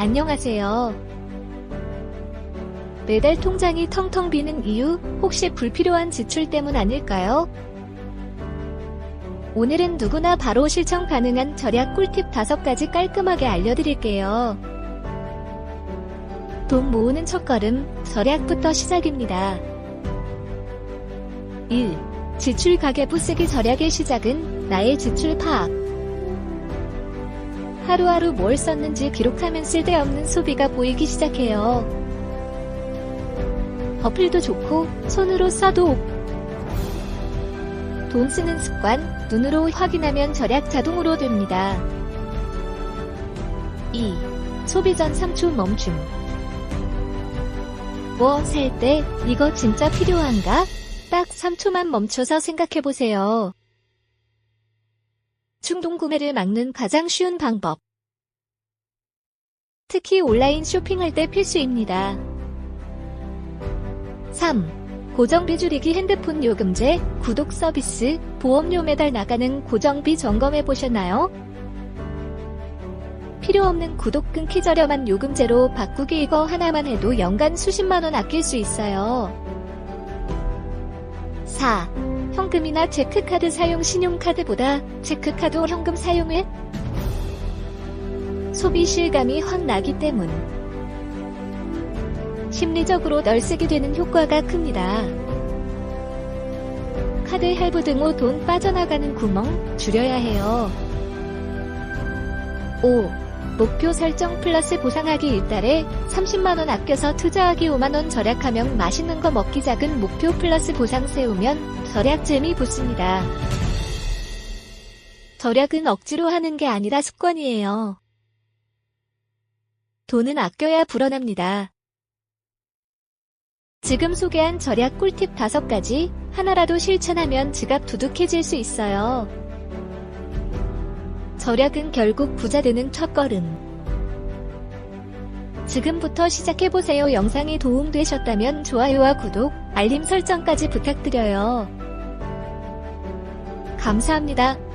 안녕하세요. 매달 통장이 텅텅 비는 이유 혹시 불필요한 지출 때문 아닐까요? 오늘은 누구나 바로 실천 가능한 절약 꿀팁 5가지 깔끔하게 알려드릴게요. 돈 모으는 첫걸음, 절약부터 시작입니다. 1. 지출 가계부 쓰기 절약의 시작은 나의 지출 파악. 하루하루 뭘 썼는지 기록하면 쓸데없는 소비가 보이기 시작해요. 어플도 좋고 손으로 써도 돈 쓰는 습관 눈으로 확인하면 절약 자동으로 됩니다. 2. 소비 전 3초 멈춤. 뭐 살 때 이거 진짜 필요한가? 딱 3초만 멈춰서 생각해 보세요. 충동 구매를 막는 가장 쉬운 방법. 특히 온라인 쇼핑할 때 필수입니다. 3. 고정비 줄이기 핸드폰 요금제, 구독 서비스, 보험료 매달 나가는 고정비 점검해 보셨나요? 필요 없는 구독 끊기 저렴한 요금제로 바꾸기 이거 하나만 해도 연간 수십만 원 아낄 수 있어요. 4. 현금이나 체크카드 사용 신용카드보다 체크카드 현금 사용을 소비 실감이 확 나기 때문. 심리적으로 널 쓰게 되는 효과가 큽니다. 카드 할부 등후돈 빠져나가는 구멍 줄여야 해요. 5. 목표 설정 플러스 보상하기 일달에 30만원 아껴서 투자하기 5만원 절약하면 맛있는 거 먹기 작은 목표 플러스 보상 세우면 절약 재미 붙습니다. 절약은 억지로 하는 게 아니라 습관이에요. 돈은 아껴야 불어납니다. 지금 소개한 절약 꿀팁 5가지 하나라도 실천하면 지갑 두둑해질 수 있어요. 절약은 결국 부자 되는 첫걸음. 지금부터 시작해보세요. 영상이 도움되셨다면 좋아요와 구독, 알림 설정까지 부탁드려요. 감사합니다.